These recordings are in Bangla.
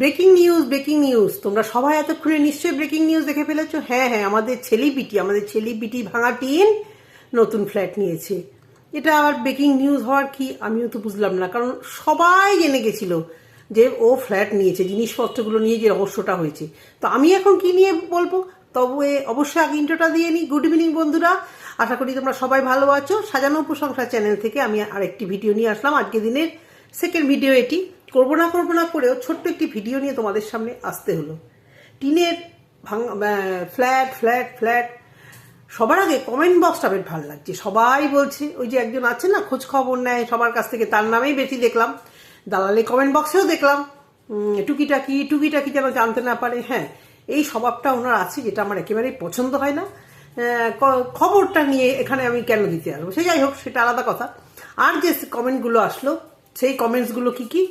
ব্রেকিং নিউজ ব্রেকিং নিউজ তোমরা সবাই এতক্ষণে নিশ্চয়ই ব্রেকিং নিউজ দেখে ফেলেছো? হ্যাঁ হ্যাঁ আমাদের ছেলিবিটি আমাদের ছেলিবিটি ভাঙা টিন নতুন ফ্ল্যাট নিয়েছে। এটা আবার ব্রেকিং নিউজ হওয়ার কি? আমিও তো বুঝলাম না। কারণ সবাই জেনে গেছিল যে ও ফ্ল্যাট নিয়েছে, জিনিসপত্রগুলো নিয়ে যে রহস্যটা হয়েছে। তো আমি এখন কি নিয়ে বলব? তবে অবশ্যই আগে ইন্ট্রোটা দিয়ে নিই গুড ইভিনিং বন্ধুরা। আশা করি তোমরা সবাই ভালো আছো। সাজানো উপসংখ্যা চ্যানেল থেকে আমি আরেকটি ভিডিও নিয়ে আসলাম। আজকে দিনের সেকেন্ড ভিডিও এটি। করব না করব না করেও ছোট্ট একটি ভিডিও নিয়ে তোমাদের সামনে আসতে হলো। টিনের ভাঙা ফ্ল্যাট ফ্ল্যাট ফ্ল্যাট সবার আগে কমেন্ট বক্সটা বেশ ভালো লাগছে। সবাই বলছে, ওই যে একজন আছে না, খোঁজ খবর নেয়, সবার কাছ থেকে তার নামেই বেশি দেখলাম। দালালে কমেন্ট বক্সেও দেখলাম। টুকিটাকি টুকিটাকি যেন জানতে না পারে। হ্যাঁ এই স্বভাবটা ওনার আছে, যেটা আমার একেবারেই পছন্দ হয় না। খবরটা নিয়ে এখানে আমি কেন দিতে আসব? সে যাই হোক, সেটা আলাদা কথা। আর যে কমেন্টগুলো আসলো, সেই কমেন্টসগুলো কি কি?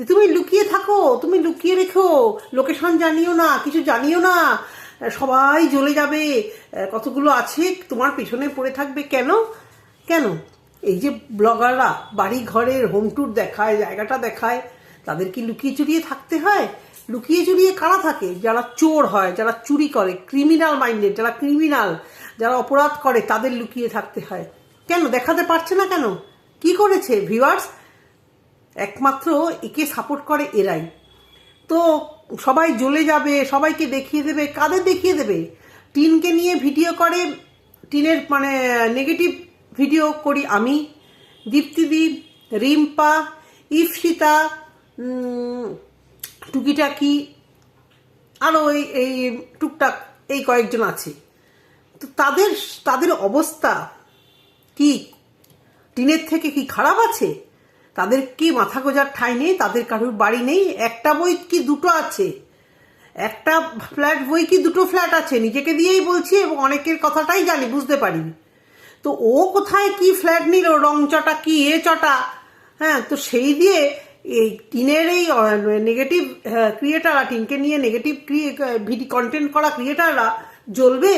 যে তুমি লুকিয়ে থাকো, তুমি লুকিয়ে রেখো, লোকেশন জানিও না, কিছু জানিও না। সবাই জ্বলে যাবে। কতগুলো আছে? তোমার পেছনে পড়ে থাকবে কেন? কেন? এই যে ব্লগাররা বাড়ি ঘরের হোম ট্যুর দেখায়, জায়গাটা দেখায়, তাদের কি লুকিয়ে চুরিয়ে থাকতে হয়? লুকিয়ে চুরিয়ে কারা থাকে? যারা চোর হয়, যারা চুরি করে ক্রিমিনাল মাইন্ডেড যারা ক্রিমিনাল যারা অপরাধ করে, তাদের লুকিয়ে থাকতে হয়। কেন? দেখাতে পারছে না কেন? কি করেছে? ভিউয়ার্স একমাত্র একে সাপোর্ট করে এরাই। তো সবাই জ্বলে যাবে, সবাইকে দেখিয়ে দেবে, কাদের দেখিয়ে দেবে? টিনকে নিয়ে ভিডিও করে, টিনের মানে নেগেটিভ ভিডিও করি আমি। দীপ্তিদীপ রিম্পা ইফসিতা টুকিটাকি, আরও এই এই টুকটাক এই কয়েকজন আছে। তো তাদের তাদের অবস্থা কি? টিনের থেকে কি খারাপ আছে? তাদের কি মাথা গোজার ঠাঁই নেই? তাদের কারোর বাড়ি নেই? একটা বই কি দুটো আছে? একটা ফ্ল্যাট বই কি দুটো ফ্ল্যাট আছে? নিজেকে দিয়েই বলছি এবং অনেকের কথাটাই জানি, বুঝতে পারি। তো ও কোথায় কি ফ্ল্যাট নিল? রং চটা কি, এ চটা? হ্যাঁ তো সেই দিয়ে এই টিনের এই নেগেটিভ ক্রিয়েটাররা টিনকে নিয়ে নেগেটিভ ভিডিও কন্টেন্ট করা ক্রিয়েটাররা জ্বলবে?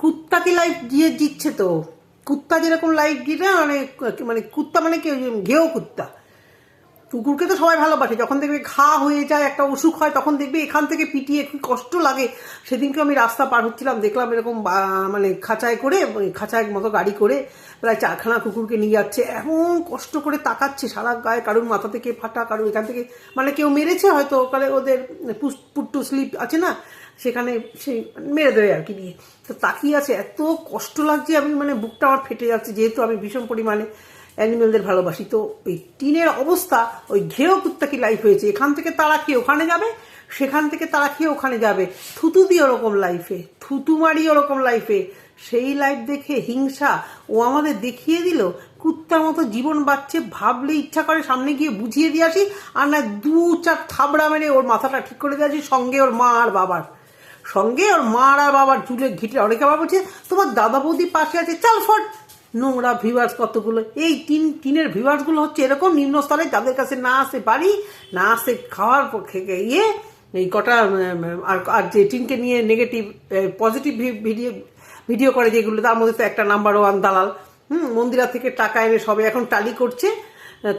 কুত্তাকে লাইফ দিয়ে দিচ্ছে তো? কুত্তা যেরকম লাইক না মানে মানে কুত্তা মানে কি ঘেও কুত্তা? কুকুরকে তো সবাই ভালোবাসে। যখন দেখবে ঘা হয়ে যায়, একটা অসুখ হয়, তখন দেখবে এখান থেকে পিটিয়ে কি কষ্ট লাগে। সেদিনকে আমি রাস্তা পার হচ্ছিলাম, দেখলাম এরকম মানে খাঁচায় করে খাঁচায় মতো গাড়ি করে প্রায় চারখানা কুকুরকে নিয়ে যাচ্ছে। এমন কষ্ট করে তাকাচ্ছে সারা গায়ে, কারোর মাথা থেকে ফাটা, কারোর এখান থেকে মানে কেউ মেরেছে হয়তো, ওখানে ওদের পুট্টু স্লিপ আছে না? সেখানে সেই মেরে দেবে আর কি নিয়ে। তো তাকিয়ে আছে, এত কষ্ট লাগছে আমি মানে বুকটা আমার ফেটে যাচ্ছে, যেহেতু আমি ভীষণ পরিমাণে অ্যানিমেলদের ভালোবাসি। তো ওই টিনের অবস্থা, ওই ঘেও কুত্তাকি লাইফ হয়েছে। এখান থেকে তারা খেয়ে ওখানে যাবে? সেখান থেকে তারা খেয়ে ওখানে যাবে? থুতু দিয়ে ওরকম লাইফে থুতু মারি ওরকম লাইফে সেই লাইফ দেখে হিংসা, ও আমাদের দেখিয়ে দিল, কুত্তার মতো জীবন বাচ্চে ভাবলে ইচ্ছা করে সামনে গিয়ে বুঝিয়ে দিয়ে আসি, আর না দু চার থাবড়া মেরে ওর মাথাটা ঠিক করে দিয়ে আসি, সঙ্গে ওর মা আর বাবার। সঙ্গে ওর মা আর বাবার চুলে ঘিটে। অনেকে আবার বলছে, তোমার দাদা বৌদি পাশে আছে, চাল ফট। নোংরা ভিউয়ার্স কতগুলো? এই তিন টিনের ভিউয়ার্সগুলো হচ্ছে এরকম নিম্ন স্তরে যাদের কাছে না আসে বাড়ি, না আসে খাওয়ার পক্ষে ইয়ে এই কটা আর আর যে টিনকে নিয়ে নেগেটিভ পজিটিভ ভিডিও ভিডিও করে যেগুলো, তার মধ্যে তো একটা নাম্বার ওয়ান দালাল। হুম, মন্দিরা থেকে টাকা এনে সবে এখন টালি করছে।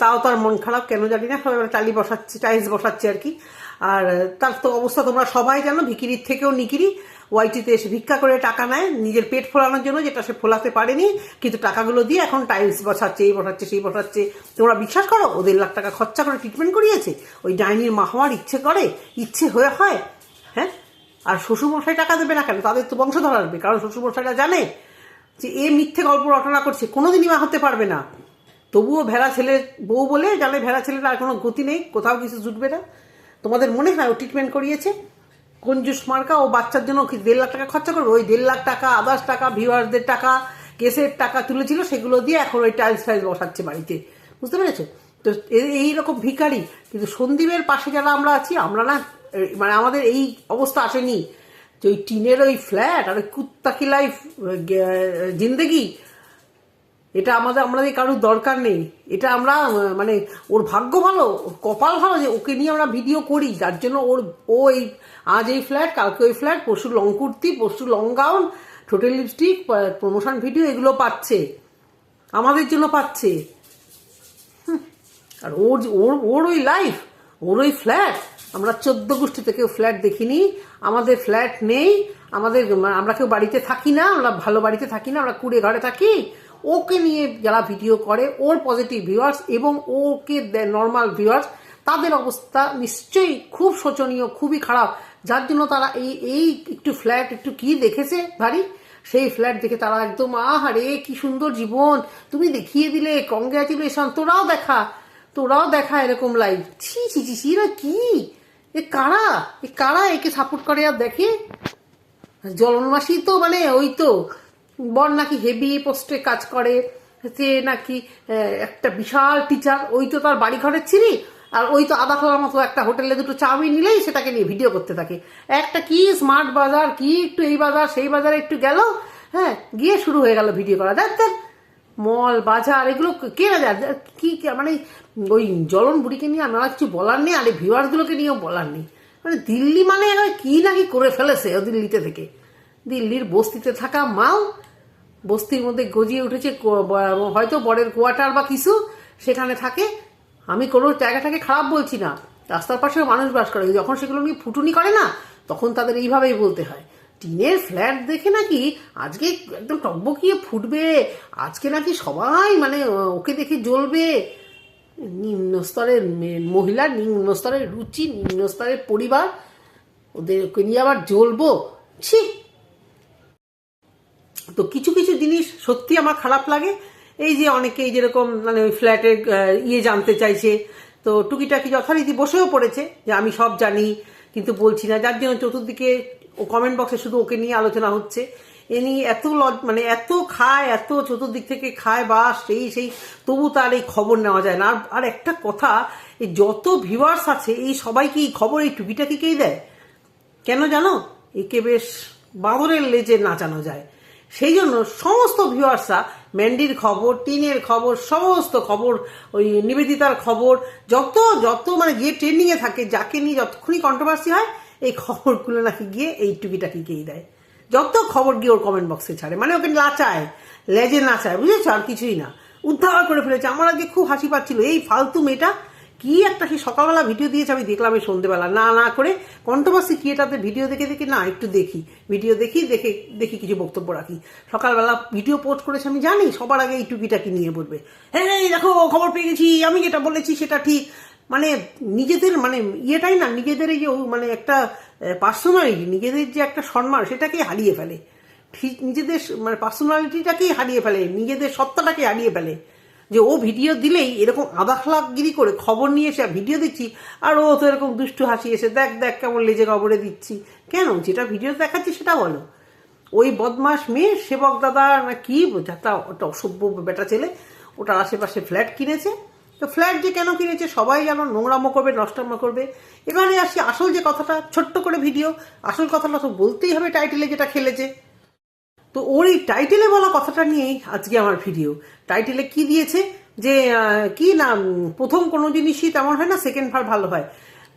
তাও তার মন খারাপ, কেন জানি না সবাই টালি বসাচ্ছে টাইলস বসাচ্ছে আর কি। আর তার তো অবস্থা তোমরা সবাই জানো, ভিকিরির থেকেও নিকিরি। ওয়াইটিতে এসে ভিক্ষা করে টাকা নেয়, নিজের পেট ফোলানোর জন্য, যেটা সে ফোলাতে পারেনি, কিন্তু টাকাগুলো দিয়ে এখন টাইলস বসাচ্ছে, এই বসাচ্ছে, সেই বসাচ্ছে। তোমরা বিশ্বাস করো ও দেড় লাখ টাকা খরচা করে ট্রিটমেন্ট করিয়েছে? ওই ডাইনির মা হওয়ার ইচ্ছে করে? ইচ্ছে হয়ে হয়? হ্যাঁ? আর শ্বশুরমশাই টাকা দেবে না কেন? তাদের তো বংশধর আসবে, কারণ শ্বশুরমশাইরা জানে যে এ মিথ্যে গল্প রটনা করছে, কোনোদিনই মা হতে পারবে না। তবুও ভেড়া ছেলে বউ বলে জানে ভেড়া ছেলের আর কোনো গতি নেই, কোথাও কিছু জুটবে না। তোমাদের মনে হয় ও ট্রিটমেন্ট করিয়েছে? কঞ্জুস মার্কা ও বাচ্চার জন্য দেড় লাখ টাকা খরচা করবে? ওই দেড় লাখ টাকা আদার্স টাকা ভিউয়ারদের টাকা কেসের টাকা তুলেছিল, সেগুলো দিয়ে এখন ওই টাইলস ফাইলস বসাচ্ছে বাড়িতে। বুঝতে পেরেছ? তো এইরকম ভিখারি। কিন্তু সন্দীপের পাশে যারা আমরা আছি, আমরা না মানে আমাদের এই অবস্থা আসেনি যে ওই টিনের ওই ফ্ল্যাট আর ওই কুত্তাকিলাই জিন্দেগি এটা আমাদের আমাদের কারোর দরকার নেই। এটা আমরা মানে ওর ভাগ্য ভালো কপাল ভালো যে ওকে নিয়ে আমরা ভিডিও করি, যার জন্য ওর, ও এই, আজ এই ফ্ল্যাট, কালকে ওই ফ্ল্যাট, পরশু লং কুর্তি, পরশু long gown total lipstick promotion video এগুলো পাচ্ছে। আমাদের জন্য পাচ্ছে। আর ওর ওর ওর ওই লাইফ ওর ওই ফ্ল্যাট আমরা চোদ্দ গোষ্ঠীতে কেউ ফ্ল্যাট দেখিনি, আমাদের ফ্ল্যাট নেই, আমাদের, আমরা কেউ বাড়িতে থাকি না, আমরা ভালো বাড়িতে থাকি না, আমরা কুড়ে ঘরে থাকি ওকে নিয়ে যারা ভিডিও করে, ওর পজিটিভ ভিউয়ার্স এবং ওকে নর্মাল ভিউয়ার্স তাদের অবস্থা নিশ্চয়ই খুব শোচনীয়, খুবই খারাপ। যার জন্য তারা এই এই একটু ফ্ল্যাট একটু কি দেখেছে ভারী? সেই ফ্ল্যাট দেখে তারা একদম আহারে কি সুন্দর জীবন। তুমি দেখিয়ে দিলে কংগ্রাচুলেশন তোরাও দেখা তোরাও দেখা এরকম লাইভ ছি ছি ছি ছি, এরা কি? এ কারা? এ কারা একে সাপোর্ট করে আর দেখে? জলনমাসি তো মানে ওই তো বর নাকি হেভি পোস্টে কাজ করে, সে নাকি একটা বিশাল টিচার ওই তো তার বাড়ি ঘরের ছিরি, আর ওই তো আদা খোলার মতো একটা হোটেলে দুটো চাউমিন নিলেই সেটাকে নিয়ে ভিডিও করতে থাকে। একটা কি স্মার্ট বাজার, কি একটু এই বাজার, সেই বাজারে একটু গেল হ্যাঁ গিয়ে শুরু হয়ে গেল ভিডিও করা। দেখ দেখ, মল, বাজার, এগুলো কে না যায় কি, কি- মানে ওই জলন বুড়িকে নিয়ে আমার কিছু বলার নেই, আর এই ভিউয়ার্সগুলোকে নিয়েও বলার নেই। মানে দিল্লি মানে কি নাকি করে ফেলেছে ও দিল্লিতে থেকে। দিল্লির বস্তিতে থাকা মাও বস্তির মধ্যে গজিয়ে উঠেছে হয়তো বরের কোয়ার্টার বা কিছু, সেখানে থাকে। আমি কোনো জায়গাটাকে খারাপ বলছি না। রাস্তার পাশে মানুষ বাস করে। যখন সেগুলো নিয়ে ফুটুনি করে না, তখন তাদের এইভাবেই বলতে হয়। টিনের ফ্ল্যাট দেখে নাকি আজকে একদম টকবকিয়ে ফুটবে। আজকে নাকি সবাই মানে ওকে দেখে জ্বলবে। নিম্ন স্তরের মহিলা, নিম্ন স্তরের রুচি, নিম্ন স্তরের পরিবার ওদের ওকে নিয়ে আবার জ্বলবো। ছি! তো কিছু কিছু জিনিস সত্যি আমার খারাপ লাগে। এই যে অনেকেই যেরকম মানে ওই ফ্ল্যাটের ইয়ে জানতে চাইছে। তো টুকিটাকি যথারীতি বসেও পড়েছে যে আমি সব জানি, কিন্তু বলছি না। যার জন্য চতুর্দিকে ও কমেন্ট বক্সে শুধু ওকে নিয়ে আলোচনা হচ্ছে। এ নিয়ে এত লজ মানে এত খায়, এত চতুর্দিক থেকে খায় বা সেই সেই, তবু তার এই খবর নেওয়া যায় না। আর একটা কথা, এই যত ভিউয়ার্স আছে, এই সবাইকে এই খবর এই টুকিটাকিকেই দেয়? কেন জানো? একে বেশ বাঁদরের লেজে নাচানো যায়। সেই জন্য সমস্ত ভিউয়ার্সরা ম্যান্ডির খবর টিনের খবর, সমস্ত খবর, ওই নিবেদিতার খবর, যত যত মানে যে ট্রেন্ডিংয়ে থাকে, যাকে নিয়ে যতক্ষণই কন্ট্রোভার্সি হয়, এই খবরগুলো নাকি গিয়ে এই টুকিটাকিকেই দেয়। যত খবর গিয়ে ওর কমেন্ট বক্সে ছাড়ে মানে ওকে নাচায় লেজে নাচায়, বুঝেছ? আর কিছুই না। উদ্ধার করে ফেলেছে। আমার আগে খুব হাসি পাচ্ছিল, এই ফালতু মেয়েটা কি একটা সে সকালবেলা ভিডিও দিয়েছে, আমি দেখলাম এই সন্ধ্যেবেলা না না করে কন্ট্রোভার্সি কি এটাতে ভিডিও দেখে দেখে, না, একটু দেখি। ভিডিও দেখি, দেখে, দেখি কিছু বক্তব্য রাখি। সকালবেলা ভিডিও পোস্ট করেছে, আমি জানি, সবার আগে এই টুকিটাকি নিয়ে বলবে। হ্যাঁ দেখো, খবর পেয়ে গেছি, আমি যেটা বলেছি সেটা ঠিক। মানে নিজেদের মানে ইয়েটাই না, নিজেদের এই যে মানে একটা পার্সোনালিটি নিজেদের যে একটা সম্মান, সেটাকেই হারিয়ে ফেলে। ঠিক, নিজেদের মানে পার্সোনালিটিটাকেই হারিয়ে ফেলে, নিজেদের সত্তাটাকে হারিয়ে ফেলে। যে ও ভিডিও দিলেই এরকম আদাখলাগিরি করে খবর নিয়ে এসে ভিডিও দিচ্ছি? আর ও তো এরকম দুষ্টু হাসি এসে, দেখ দেখ, কেমন লেজে খবরে দিচ্ছি। কেন? যেটা ভিডিও দেখাচ্ছি সেটা বলো। ওই বদমাস মেয়ে, সেবক দাদা, না কি যাতা ওটা অসভ্য বেটা ছেলে, ওটার আশেপাশে ফ্ল্যাট কিনেছে। তো ফ্ল্যাট যে কেন কিনেছে সবাই যেন নোংরামো করবে নষ্টামো করবে এখানে আসি আসল যে কথাটা, ছোট্ট করে ভিডিও, আসল কথাটা তো বলতেই হবে টাইটেলে যেটা খেলেছে। তো ওর এই টাইটেলে বলা কথাটা নিয়েই আজকে আমার ভিডিও টাইটেলে কি দিয়েছে? যে কি না প্রথম কোনো জিনিসই তেমন হয় না সেকেন্ড বার ভালো হয়।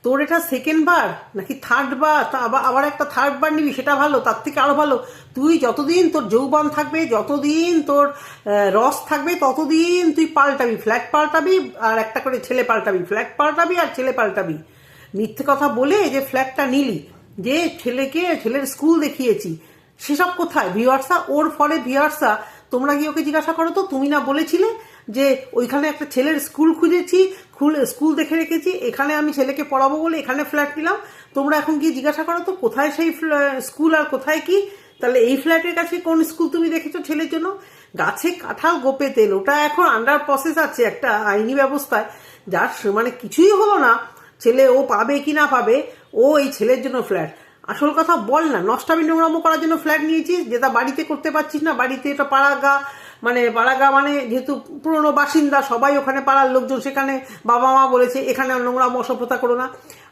তোর এটা সেকেন্ড বার? নাকি থার্ড বার? আবার- একটা থার্ড বার নিবি, সেটা ভালো, তার থেকে আরও ভালো। তুই যতদিন তোর যৌবন থাকবে, যতদিন তোর রস থাকবে, ততদিন তুই পাল্টাবি ফ্ল্যাট পাল্টাবি, আর একটা করে ছেলে পাল্টাবি ফ্ল্যাট পাল্টাবি, আর ছেলে পাল্টাবি। মিথ্যে কথা বলে যে ফ্ল্যাটটা নিলি, যে ছেলেকে, ছেলের স্কুল দেখিয়েছি সেসব কোথায়? ভিওয়ার্সা ওর ফলে ভিওয়ার্সা তোমরা গিয়ে ওকে জিজ্ঞাসা করো তো, তুমি না বলেছিলে যে ওইখানে একটা ছেলের স্কুল খুঁজেছি স্কুল দেখে রেখেছি, এখানে আমি ছেলেকে পড়াবো বলে এখানে ফ্ল্যাট নিলাম। তোমরা এখন গিয়ে জিজ্ঞাসা করো তো, কোথায় সেই স্কুল আর কোথায় কি? তাহলে এই ফ্ল্যাটের কাছে কোন স্কুল তুমি দেখেছ ছেলের জন্য? গাছে কাঁঠাল গোপে তেল, ওটা এখন আন্ডার প্রসেস আছে একটা আইনি ব্যবস্থায়। যার মানে কিছুই হলো না, ছেলে ও পাবে কি না পাবে, ও এই ছেলের জন্য ফ্ল্যাট। আসল কথা বল না। নষ্টামি নোংরামো করার জন্য ফ্ল্যাট নিয়েছিস যেটা বাড়িতে করতে পারছিস না, বাড়িতে এটা পাড়াগা মানে পাড়াগা মানে যেহেতু পুরনো বাসিন্দা, সবাই ওখানে পাড়ার লোকজন, সেখানে বাবা মা বলেছে, এখানে নোংরাম, অসভ্যতা করো না।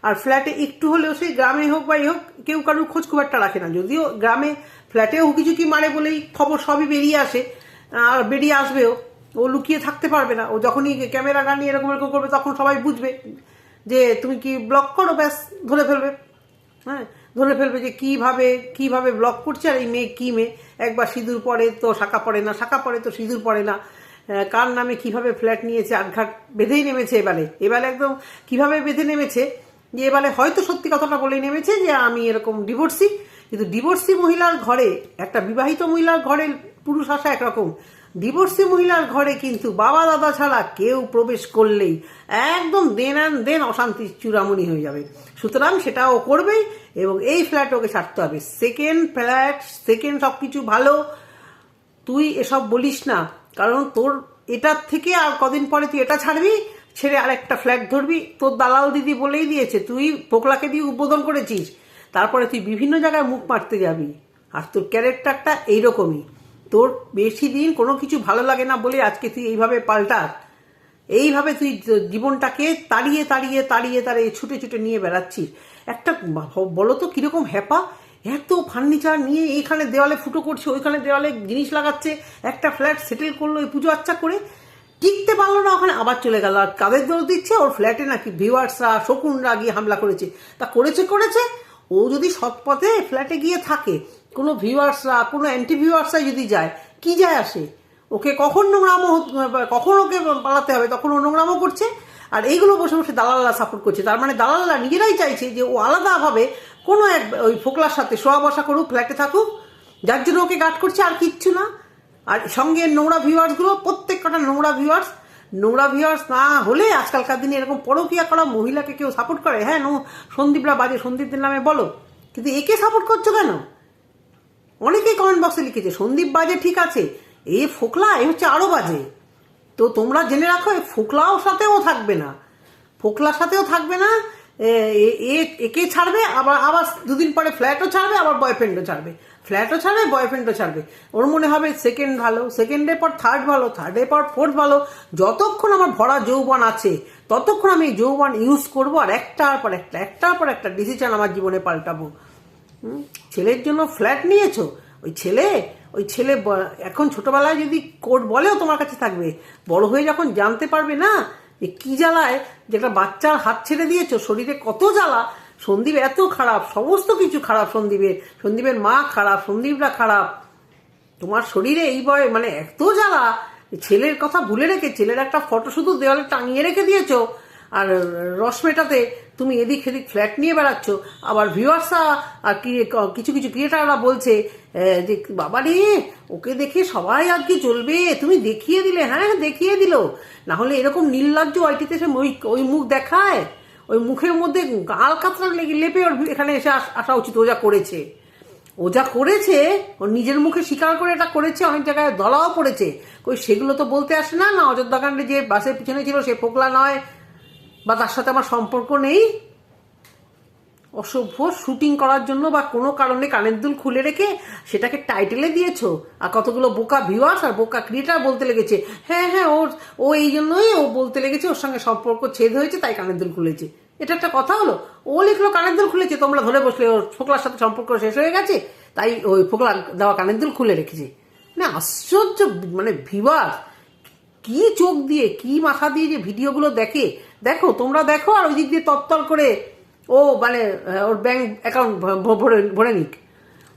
আর ফ্ল্যাটে একটু হলেও সেই গ্রামে হোক বা হোক, কেউ কারোর খোঁজ খুব একটা রাখে না। যদিও গ্রামে ফ্ল্যাটেও হুকিঝুঁকি মারে বলেই খবর সবই বেরিয়ে আসে, আর বেরিয়ে আসবেও, ও লুকিয়ে থাকতে পারবে না। ও যখনই ক্যামেরা গান নিয়ে এরকম এরকম করবে, তখন সবাই বুঝবে যে তুমি কি ব্লক করো, ব্যাস, ধরে ফেলবে। হ্যাঁ ধরে ফেলবে যে কীভাবে কীভাবে ব্লক করছে আর এই মেয়ে কি মেয়ে? একবার সিঁদুর পরে তো শাখা পড়ে না, শাখা পড়ে তো সিঁদুর পড়ে না। কার নামে কীভাবে ফ্ল্যাট নিয়েছে, আটঘাট বেঁধেই নেমেছে এবারে। এবারে একদম কীভাবে বেঁধে নেমেছে? যে এবারে হয়তো সত্যি কথাটা বলেই নেমেছে যে আমি এরকম ডিভোর্সি কিন্তু ডিভোর্সি মহিলার ঘরে, একটা বিবাহিত মহিলার ঘরে পুরুষ আসা একরকম। ডিভোর্সি মহিলার ঘরে কিন্তু বাবা দাদা ছাড়া কেউ প্রবেশ করলেই একদম দেন অ্যান্ড দেন অশান্তি চূড়ামণি হয়ে যাবে। সুতরাং সেটা ও করবেই এবং এই ফ্ল্যাট ওকে ছাড়তে হবে। সেকেন্ড ফ্ল্যাট, সেকেন্ড সব কিছু ভালো। তুই এসব বলিস না, কারণ তোর এটার থেকে আর কদিন পরে তুই এটা ছাড়বি, ছেড়ে আর একটা ফ্ল্যাট ধরবি। তোর দালাল দিদি বলেই দিয়েছে, তুই পোকলাকে দিয়ে উদ্বোধন করেছিস, তারপরে তুই বিভিন্ন জায়গায় মুখ মারতে যাবি। আর তোর ক্যারেক্টারটা এইরকমই। তোর বেশি দিন কোনো কিছু ভালো লাগে না বলে আজকে তুই এইভাবে পাল্টাস। এইভাবে তুই জীবনটাকে তাড়িয়ে তাড়িয়ে তাড়িয়ে তাড়িয়ে ছুটে ছুটে নিয়ে বেড়াচ্ছিস। একটা বলো তো কীরকম হ্যাপা? এত ফার্নিচার নিয়ে এইখানে দেওয়ালে ফুটো করছে, ওইখানে দেওয়ালে জিনিস লাগাচ্ছে, একটা ফ্ল্যাট সেটেল করল এই পুজো আচ্ছা করে। টিকতে পারল না, ওখানে আবার চলে গেল। আর কাদের দোষ দিচ্ছে? ওর ফ্ল্যাটে নাকি ভিউয়ার্সরা শকুনরা গিয়ে হামলা করেছে। তা করেছে করেছে? ও যদি সৎপথে ফ্ল্যাটে গিয়ে থাকে কোনো ভিউয়ার্সরা কোনো অ্যান্টি ভিউয়ার্সরা যদি যায়, কি যায় আসে? ওকে কখন নোংরামো কখন ওকে পালাতে হবে? তখন ও নোংরামো করছে, আর এইগুলো বসে বসে দালালরা সাপোর্ট করছে। তার মানে দালালরা নিজেরাই চাইছে যে ও আলাদাভাবে কোনো এক, ওই ফোকলার সাথে শোয়া বসা করুক, ফ্ল্যাটে থাকুক, যার জন্য ওকে গার্ড করছে আর কিচ্ছু না। আর সঙ্গে নোংরা ভিউয়ার্সগুলো প্রত্যেক কটা নোংরা ভিউয়ার্স নোংরা ভিউয়ার্স না হলে আজকালকার দিনে এরকম পরকিয়া করা মহিলাকে কেউ সাপোর্ট করে। হ্যাঁ সন্দীপরা বাজে, সন্দীপদের নামে বলো। কিন্তু একে সাপোর্ট করছ কেন? অনেকেই কমেন্ট বক্সে লিখেছে, সন্দীপ বাজে, ঠিক আছে। এ ফোকলা, এ হচ্ছে আরও বাজে। তো তোমরা জেনে রাখো, এ ফোকলাও সাথেও থাকবে না। ফোকলার সাথেও থাকবে না, এ একে ছাড়বে? আবার আবার দুদিন পরে ফ্ল্যাটও ছাড়বে, আবার বয়ফ্রেন্ডও ছাড়বে। ফ্ল্যাটও ছাড়বে বয়ফ্রেন্ডও ছাড়বে। ওর মনে হবে সেকেন্ড ভালো সেকেন্ডের পর থার্ড ভালো থার্ডের পর ফোর্থ ভালো। যতক্ষণ আমার ভরা যৌবন আছে, ততক্ষণ আমি যৌবন ইউজ করব আর একটার পর একটা, একটার পর একটা ডিসিশন আমার জীবনে পাল্টাবো। ছেলের জন্য ফ্ল্যাট নিয়েছো? ওই ছেলে ওই ছেলে এখন ছোটবেলায় যদি কোর্ট বলেও তোমার কাছে থাকবে, বড় হয়ে যখন জানতে পারবে না যে কি জ্বালায় যেটা বাচ্চার হাত ছেড়ে দিয়েছ, শরীরে কত জ্বালা, সন্দীপ এত খারাপ, সমস্ত কিছু খারাপ সন্দীপের সন্দীপের মা খারাপ, সন্দীপরা খারাপ। তোমার শরীরে এই বয় মানে এত জ্বালা, ছেলের কথা ভুলে রেখে ছেলের একটা ফটো শুধু দেওয়ালে টাঙিয়ে রেখে দিয়েছ আর রসমেটাতে তুমি এদিক সেদিক ফ্ল্যাট নিয়ে বেড়াচ্ছ। আবার ভিউয়ার্সরা আর কি, কিছু কিছু ক্রিয়েটাররা বলছে যে, বাবা রে, ওকে দেখে সবাই আজকে চলবে তুমি দেখিয়ে দিলে হ্যাঁ দেখিয়ে দিল। না হলে এরকম নির্লজ্জ ওইটিতে সে ওই ওই মুখ দেখায়। ওই মুখের মধ্যে গাল কাতরা লেপে ওর এখানে এসে আসা উচিত, ও যা করেছে। ও যা করেছে ওর নিজের মুখে স্বীকার করে এটা করেছে, অনেক জায়গায় দলাও পড়েছে। ওই সেগুলো তো বলতে আসে না না অযোধ্যা কাণ্ডে যে বাসের পিছনে ছিল সে ফোকলা নয় বা তার সাথে আমার সম্পর্ক নেই? অসভ্য শুটিং করার জন্য বা কোনো কারণে কানের দুল খুলে রেখে সেটাকে টাইটেলে দিয়েছ? আর কতগুলো বোকা ভিউয়ার্স আর বোকা ক্রিয়েটার বলতে লেগেছে? হ্যাঁ হ্যাঁ ওর, ও এই জন্যই ও বলতে লেগেছে ওর সঙ্গে সম্পর্ক ছেদ হয়েছে, তাই কানের দুল খুলেছে। এটা একটা কথা হলো? ও লিখলো কানের দুল খুলেছে, তোমরা ধরে বসলে ওর ফোকলার সাথে সম্পর্ক শেষ হয়ে গেছে, তাই ওই ফোকলা দেওয়া কানের দুল খুলে রেখেছে। না, আশ্চর্য মানে ভিউয়ার্স কি চোখ দিয়ে, কি মাথা দিয়ে যে ভিডিওগুলো দেখে? দেখো, তোমরা দেখো আর ওই দিক দিয়ে তত্তল করে ও মানে ওর ব্যাংক অ্যাকাউন্ট ভরে নিক।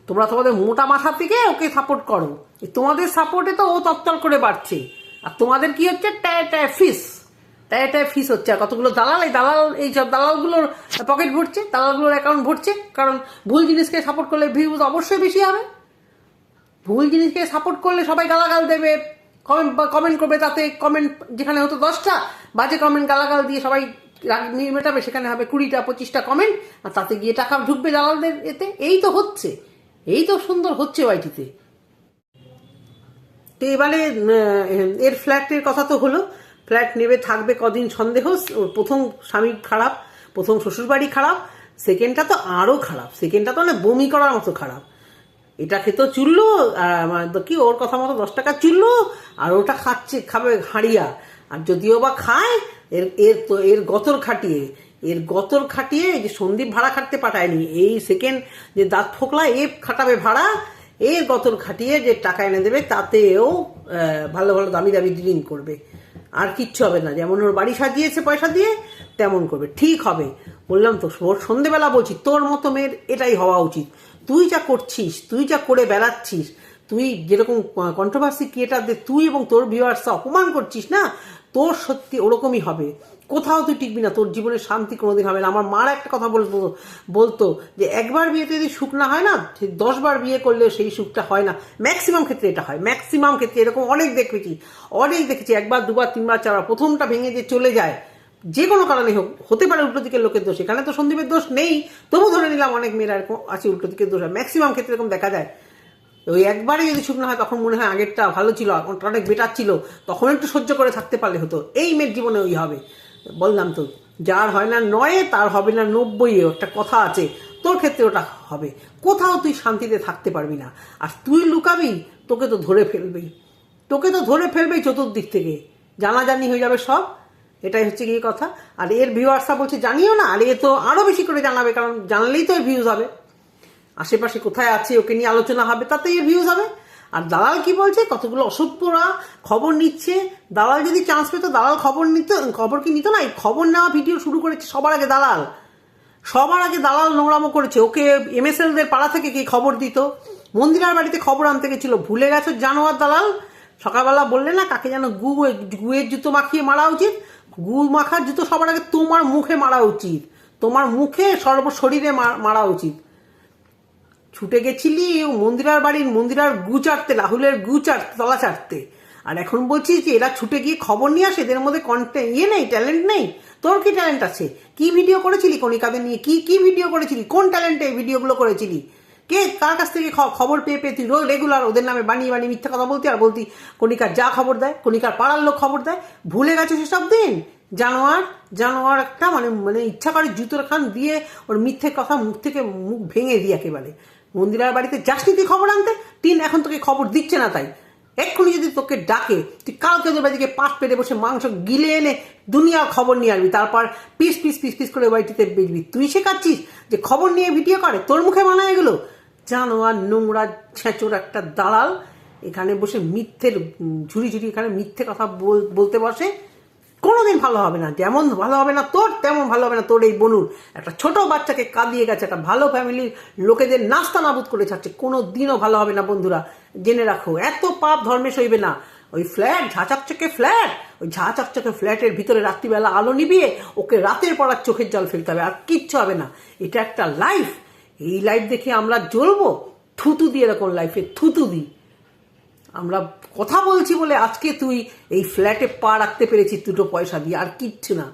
তোমরা তোমাদের মোটা মাথা থেকে ওকে সাপোর্ট করো। তোমাদের সাপোর্টে তো ও তত্তল করে বাড়ছে। আর তোমাদের কি হচ্ছে? ট্যায় ট্যায় ফিস। ট্যায় ট্যায় ফিস হচ্ছে। আর কতগুলো দালাল, এই দালাল, এই সব দালালগুলোর পকেট ভরছে, দালালগুলোর অ্যাকাউন্ট ভরছে। কারণ ভুল জিনিসকে সাপোর্ট করলে ভিউজ অবশ্যই বেশি হবে। ভুল জিনিসকে সাপোর্ট করলে সবাই গালাগাল দেবে। কমেন্ট কমেন্ট করবে তাতে কমেন্ট যেখানে হতো দশটা, বাজে কমেন্ট গালাগাল দিয়ে সবাই নিয়ে মেটাবে, সেখানে হবে কুড়িটা, পঁচিশটা কমেন্ট, আর তাতে গিয়ে টাকা ঢুকবে দালালদের এতে। এই তো হচ্ছে, এই তো সুন্দর হচ্ছে ওয়াইটিতে তো। এবারে এর ফ্ল্যাটের কথা তো হলো, ফ্ল্যাট নেবে, থাকবে কদিন সন্দেহ প্রথম স্বামী খারাপ, প্রথম শ্বশুরবাড়ি খারাপ, সেকেন্ডটা তো আরও খারাপ, সেকেন্ডটা তো মানে বমি করার মতো খারাপ। এটা খেতেও চুললো কি ওর কথা মতো দশ টাকা চুললো, আর ওটা খাচ্ছে, খাবে হাঁড়িয়া। আর যদিও বা খায়, এর এর তো, এর গতর খাটিয়ে, এর গতর খাটিয়ে যে সন্দীপ ভাড়া খাটতে পাঠায়নি, এই সেকেন্ড যে দাঁত ফোকলা, এ খাটাবে ভাড়া, এর গতর খাটিয়ে যে টাকা এনে দেবে, তাতেও ভালো ভালো দামি দামি ডিলিং করবে। আর কিচ্ছু হবে না, যেমন ওর বাড়ি সাজিয়েছে পয়সা দিয়ে, তেমন করবে, ঠিক হবে। বললাম তো সন্ধেবেলা বলছি, তোর মতো মেয়ের এটাই হওয়া উচিত। তুই যা করছিস, তুই যা করে বেড়াচ্ছিস, তুই যেরকম কন্ট্রোভার্সি ক্রিয়েটারদের তুই এবং তোর ভিউয়ার্সরা অপমান করছিস না, তোর সত্যি ওরকমই হবে। কোথাও তুই টিকবি না, তোর জীবনে শান্তি কোনোদিন হবে না। আমার মার একটা কথা বলতো বলতো যে, একবার বিয়েতে যদি সুখ না হয় না দশবার বিয়ে করলেও সেই সুখটা হয় না। ম্যাক্সিমাম ক্ষেত্রে এটা হয়। ম্যাক্সিমাম ক্ষেত্রে এরকম অনেক দেখেছি অনেক দেখেছি। একবার, দুবার, তিনবার, চারবার, প্রথমটা ভেঙে যে চলে যায় যে কোনো কারণে হোক, হতে পারে উল্টো দিকের লোকের দোষ, এখানে তো সন্দীপের দোষ নেই। তবু ধরে নিলাম অনেক মেয়েরা এরকম আছে, উল্টো দিকের দোষ। ম্যাক্সিমাম ক্ষেত্রে এরকম দেখা যায়। ওই একবারে যদি শুকনো হয়, তখন মনে হয় আগেরটা ভালো ছিল অনেক বেটার ছিল। তখন একটু সহ্য করে থাকতে পারলে হতো। এই মেয়ের জীবনে ওই হবে। বললাম তো, যার হয় না নয়ে, তার হবে না নব্বই একটা কথা আছে। তোর ক্ষেত্রে ওটা হবে। কোথাও তুই শান্তিতে থাকতে পারবি না। আর তুই লুকাবি, তোকে তো ধরে ফেলবেই। তোকে তো ধরে ফেলবেই চতুর্দিক থেকে। জানাজানি হয়ে যাবে সব এটাই হচ্ছে গিয়ে কথা। আর এর ভিউয়ার্সরা বলছে, জানিও না, আর এ তো আরও বেশি করে জানাবে, কারণ জানলেই তো এর ভিউজ হবে। আশেপাশে কোথায় আছে, ওকে নিয়ে আলোচনা হবে, তাতেই এর ভিউজ হবে। আর দালাল কি বলছে? কতগুলো অসভ্যরা খবর নিচ্ছে। দালাল যদি চান্স পেতো, দালাল খবর নিত, খবর কি নিত না? এই খবর নেওয়া ভিডিও শুরু করেছে সবার আগে দালাল। সবার আগে দালাল নোংরামো করেছে। ওকে এমএসএল দের পাড়া থেকে কি খবর দিত? মন্দিরার বাড়িতে খবর আনতে গেছিল। ভুলে গেছো, জানোয়ার দালাল? সকালবেলা বললে না, কাকে যেন গু গুয়ের জুতো মাখিয়ে মারা উচিত? গু মাখার জুতো সবার আগে তোমার মুখে মারা উচিত। তোমার মুখে সর্ব শরীরে মারা উচিত। ছুটে গেছিলি মন্দিরার বাড়ির মন্দিরার গু চাটতে, রাহুলের গু চাটতে, তলা চাটতে। আর এখন বলছি যে এরা ছুটে গিয়ে খবর নিয়ে আসে, এদের মধ্যে কন্টেন্ট ইয়ে নেই ট্যালেন্ট নেই। তোর কি ট্যালেন্ট আছে? কি ভিডিও করেছিলি কণিকাদের নিয়ে? কি কি ভিডিও করেছিলি? কোন ট্যালেন্টে এই ভিডিওগুলো করেছিলি? কে কার কাছ থেকে খবর পেয়ে পেয়ে তুই রোজ রেগুলার ওদের নামে বানিয়ে বানিয়ে মিথ্যা কথা বলতি আর বলতি, কণিকার যা খবর দেয়, কণিকার পাড়ার লোক খবর দেয়, ভুলে গেছে সেসব দিন? জানোয়ার জানোয়ার একটা মানে মানে ইচ্ছা করে জুতোর খান দিয়ে ওর মিথ্যে কথা মুখ থেকে মুখ ভেঙে দিয়ে একেবারে। মন্দিরার বাড়িতে যাসনি তুই খবর আনতে? তিন, এখন তোকে খবর দিচ্ছে না তাই। এক্ষুনি যদি তোকে ডাকে, তুই কালকে তোর বাড়িতে পাশ পেটে বসে মাংস গিলে এনে দুনিয়ার খবর নিয়ে আসবি, তারপর পিস পিস পিস পিস করে বাড়িটিতে বেচবি। তুই শেখাচ্ছিস যে খবর নিয়ে ভিডিও করে, তোর মুখে মানায় এগুলো? জানো আর নোংরা, ছেঁচোর একটা দালাল এখানে বসে মিথ্যের ঝুড়ি ঝুড়ি এখানে মিথ্যে কথা বল- বলতে বসে। কোনোদিন ভালো হবে না, যেমন ভালো হবে না তোর, তেমন ভালো হবে না তোর এই বনুর। একটা ছোট বাচ্চাকে কাঁদিয়ে গেছে, একটা ভালো ফ্যামিলির লোকেদের নাস্তা নাবুদ করে ছাড়ছে। কোনো দিনও ভালো হবে না বন্ধুরা, জেনে রাখো, এত পাপ ধর্মে সইবে না। ওই ফ্ল্যাট, ঝাঁচকচকে ফ্ল্যাট, ওই ঝাঁচকচকে ফ্ল্যাটের ভিতরে রাত্রিবেলা আলো নিবিয়ে ওকে রাতের পর আর চোখের জল ফেলতে হবে, আর কিচ্ছু হবে না। এটা একটা লাইফ এই লাইফ দেখে আমরা জ্বলবো? থুতু দিয়ে এরকম লাইফে থুতু দিই আমরা কথা বলছি বলে আজকে তুই এই ফ্ল্যাটে পা রাখতে পেরেছিস দুটো পয়সা দিয়ে, আর কিচ্ছু না।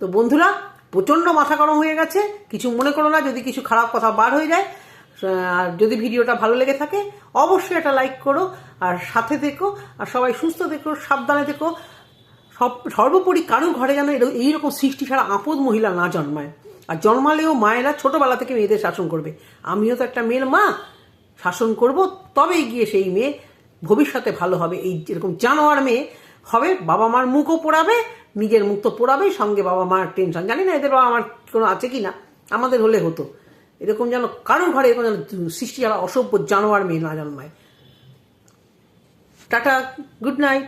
তো বন্ধুরা, প্রচণ্ড মাথা গরম হয়ে গেছে। কিছু মনে করো না, যদি কিছু খারাপ কথা বার হয়ে যায়, আর যদি ভিডিওটা ভালো লেগে থাকে, অবশ্যই একটা লাইক করো, আর সাথে থেকো, আর সবাই সুস্থ থেকো, সাবধানে থেকো। সব, সর্বোপরি কারও ঘরে যেন এইরকম সৃষ্টি ছাড়া আপদ মহিলা না জন্মায়। আর জন্মালেও মায়েরা ছোটবেলা থেকে মেয়েদের শাসন করবে। আমিও তো একটা মেয়ের মা, শাসন করব, তবেই গিয়ে সেই মেয়ে ভবিষ্যতে ভালো হবে। এই যেরকম জানোয়ার মেয়ে হবে, বাবা মার মুখও পোড়াবে, নিজের মুখ তো পোড়াবেই, সঙ্গে বাবা মার টেনশন জানি না এদের বাবা মার কোনো আছে কি না আমাদের হলে হতো। এরকম যেন কারোর ঘরে এরকম যেন সৃষ্টি ছাড়া অসভ্য জানোয়ার মেয়ে না জন্মায়। Tata, good night.